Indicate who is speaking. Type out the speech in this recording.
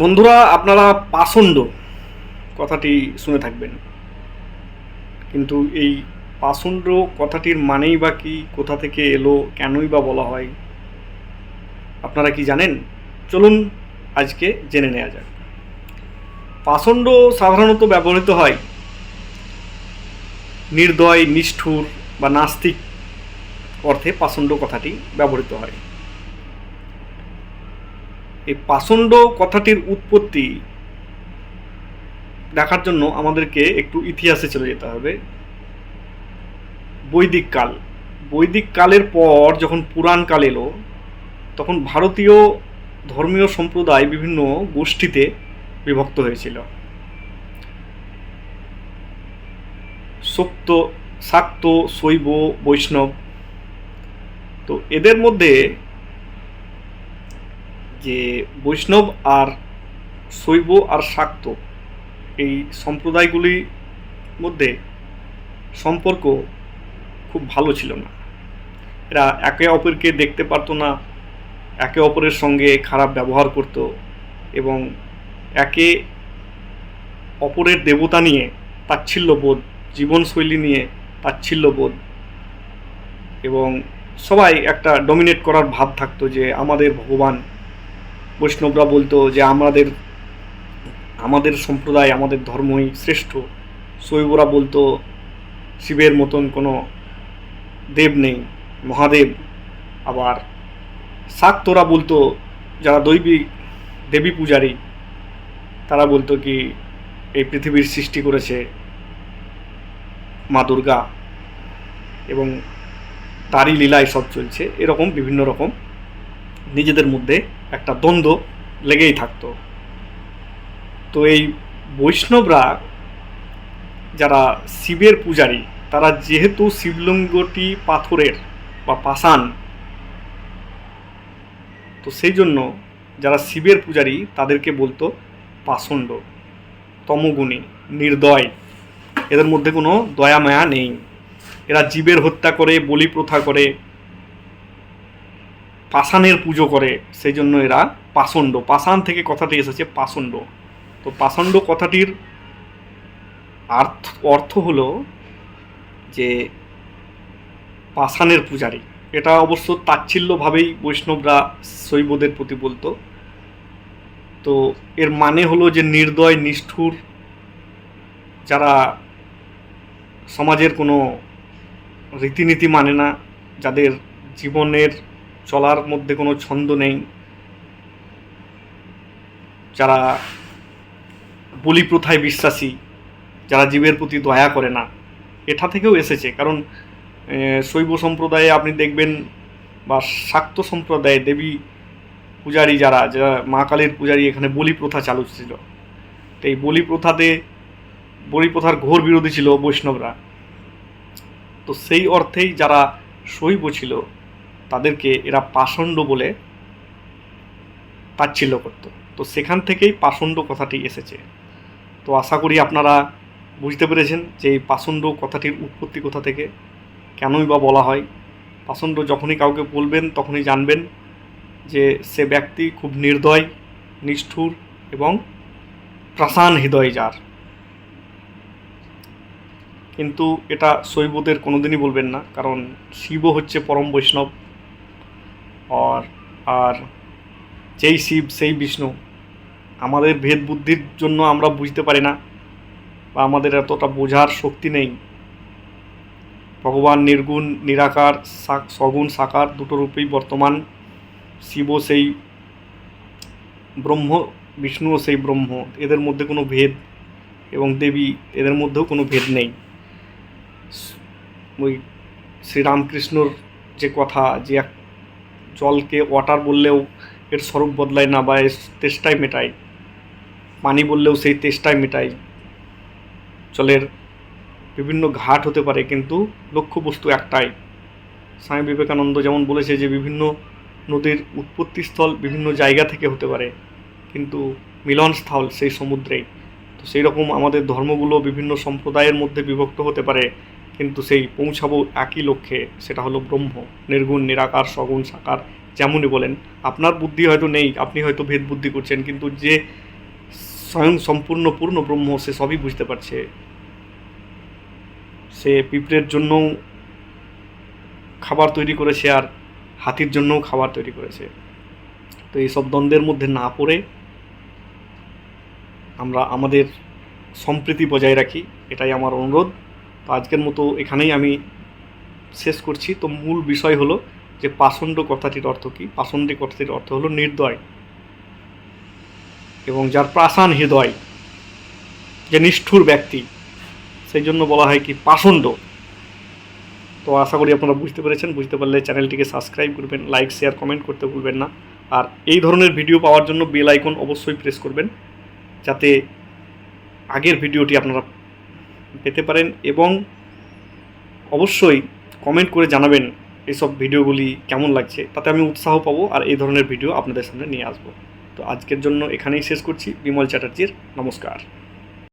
Speaker 1: বন্ধুরা, আপনারা পাষণ্ড কথাটি শুনে থাকবেন। কিন্তু এই পাষণ্ড কথাটির মানেই বা কি, কোথা থেকে এলো, কেনই বা বলা হয়, আপনারা কি জানেন? চলুন আজকে জেনে নেওয়া যাক। পাষণ্ড সাধারণত ব্যবহৃত হয় নির্দয়, নিষ্ঠুর বা নাস্তিক অর্থে পাষণ্ড কথাটি ব্যবহৃত হয়। এই পাষণ্ড কথাটির উৎপত্তি দেখার জন্য আমাদেরকে একটু ইতিহাসে চলে যেতে হবে। বৈদিক কাল। বৈদিক কালের পর যখন পুরাণ কাল এলো, তখন ভারতীয় ধর্মীয় সম্প্রদায় বিভিন্ন গোষ্ঠীতে বিভক্ত হয়েছিল। শক্ত শাক্ত শৈব, বৈষ্ণব। তো এদের মধ্যে যে বৈষ্ণব আর শৈব আর শাক্ত এই সম্প্রদায়গুলির মধ্যে সম্পর্ক খুব ভালো ছিল না। এরা একে অপরকে দেখতে পারতো না, একে অপরের সঙ্গে খারাপ ব্যবহার করত এবং একে অপরের দেবতা নিয়ে তাচ্ছিল্যবোধ জীবনশৈলী নিয়ে তাচ্ছিল্যবোধ এবং সবাই একটা ডমিনেট করার ভাব থাকতো যে আমাদের ভগবান বৈষ্ণবরা বলতো যে আমাদের আমাদের সম্প্রদায়, আমাদের ধর্মই শ্রেষ্ঠ। শৈবরা বলতো, শিবের মতন কোনো দেব নেই, মহাদেব। আবার শাক্তরা বলতো, যারা দৈবিক দেবী পূজারী, তারা বলতো কি, এই পৃথিবীর সৃষ্টি করেছে মা দুর্গা এবং তারই লীলায় সব চলছে। এরকম বিভিন্ন রকম নিজেদের মধ্যে একটা দ্বন্দ্ব লেগেই থাকতো। তো এই বৈষ্ণবরা যারা শিবের পূজারী, তারা যেহেতু শিবলিঙ্গটি পাথরের বা পাষাণ, তো সেই জন্য যারা শিবের পূজারী, তাদেরকে বলতো পাষণ্ড, তমগুণী, নির্দয়। এদের মধ্যে কোনো দয়া মায়া নেই। এরা জীবের হত্যা করে, বলি প্রথা করে পাষাণের পুজো করে সেই জন্য এরা পাষণ্ড। পাষাণ থেকে কথাটি এসেছে পাষণ্ড। তো পাষণ্ড কথাটির অর্থ অর্থ হলো যে পাষাণের পূজারী। এটা অবশ্য তাচ্ছিল্যভাবেই বৈষ্ণবরা শৈবদের প্রতি বলতো। তো এর মানে হলো যে নির্দয়, নিষ্ঠুর, যারা সমাজের কোনো রীতিনীতি মানে না, যাদের জীবনের চলার মধ্যে কোনো ছন্দ নেই। যারা বলি প্রথায় বিশ্বাসী, যারা জীবের প্রতি দয়া করে না, এটা থেকেও এসেছে। কারণ শৈব সম্প্রদায়ে আপনি দেখবেন বা শাক্ত সম্প্রদায়ে দেবী পূজারী যারা যারা মা কালীর পূজারী এখানে বলি প্রথা চালু ছিল। তো এই বলি প্রথাতে বলি প্রথার ঘোর বিরোধী ছিল বৈষ্ণবরা। তো সেই অর্থেই যারা শৈব ছিল তাদেরকে এরা পাষণ্ড বলে তাচ্ছিল্য করতো। তো সেখান থেকেই পাষণ্ড কথাটি এসেছে। তো আশা করি আপনারা বুঝতে পেরেছেন যে এই পাষণ্ড কথাটির উৎপত্তি কোথা থেকে, কেনই বা বলা হয়। পাষণ্ড যখনই কাউকে বলবেন, তখনই জানবেন যে সে ব্যক্তি খুব নির্দয়, নিষ্ঠুর এবং প্রাসান হৃদয় যার। কিন্তু এটা শৈবদের কোনোদিনই বলবেন না, কারণ শিব হচ্ছে পরম বৈষ্ণব। আর আর যেই শিব, সেই বিষ্ণু। আমাদের ভেদ বুদ্ধির জন্য আমরা বুঝতে পারি না বা আমাদের এতটা বোঝার শক্তি নেই। ভগবান নির্গুণ, নিরাকার সগুণ, সাকার দুটো রূপেই বর্তমান শিব সেই ব্রহ্ম বিষ্ণুও সেই ব্রহ্ম। এদের মধ্যে কোনো ভেদ এবং দেবী, এদের মধ্যেও কোনো ভেদ নেই। ওই শ্রীরামকৃষ্ণর যে কথা, যে এক জলকে ওয়াটার বললেও এর স্বরূপ বদলায় না বা এর তেষ্টায় মেটায়। পানি বললেও সেই তেষ্টায় মেটায়। জলের বিভিন্ন ঘাট হতে পারে কিন্তু লক্ষ্যবস্তু একটাই। স্বামী বিবেকানন্দ যেমন বলেছে যে বিভিন্ন নদীর উৎপত্তিস্থল বিভিন্ন জায়গা থেকে হতে পারে, কিন্তু মিলনস্থল সেই সমুদ্রেই। তো সেই রকম আমাদের ধর্মগুলো বিভিন্ন সম্প্রদায়ের মধ্যে বিভক্ত হতে পারে। কিন্তু সেই পৌঁছাবো একই লক্ষ্যে, সেটা হলো ব্রহ্ম, নির্গুণ, নিরাকার, সগুণ, সাকার, যেমনই বলেন। আপনার বুদ্ধি হয়তো নেই, আপনি হয়তো ভেদ বুদ্ধি করছেন, কিন্তু যে স্বয়ং সম্পূর্ণ পূর্ণ ব্রহ্ম, সে সবই বুঝতে পারছে। সে পিঁপড়ের জন্যও খাবার তৈরি করেছে আর হাতির জন্যও খাবার তৈরি করেছে। তো এইসব দ্বন্দ্বের মধ্যে না পড়ে আমরা আমাদের সম্প্রীতি বজায় রাখি, এটাই আমার অনুরোধ। তো আজকের মতো এখানেই আমি শেষ করছি। তো মূল বিষয় হলো যে পাষণ্ড কথাটির অর্থ কী? পাষণ্ডী কথাটির অর্থ হলো নির্দয় এবং যার প্রাসান হৃদয়, যে নিষ্ঠুর ব্যক্তি, সেই জন্য বলা হয় কি পাষণ্ড। তো আশা করি আপনারা বুঝতে পেরেছেন। বুঝতে পারলে চ্যানেলটিকে সাবস্ক্রাইব করবেন, লাইক, শেয়ার, কমেন্ট করতে ভুলবেন না। আর এই ধরনের ভিডিও পাওয়ার জন্য বেল আইকন অবশ্যই প্রেস করবেন, যাতে আগের ভিডিওটি আপনারা পেতে পারেন এবং অবশ্যই কমেন্ট করে জানাবেন এইসব ভিডিওগুলি কেমন লাগছে। তাতে আমি উৎসাহ পাবো আর এই ধরনের ভিডিও আপনাদের সামনে নিয়ে আসব। তো আজকের জন্য এখানেই শেষ করছি। বিমল চ্যাটার্জির নমস্কার।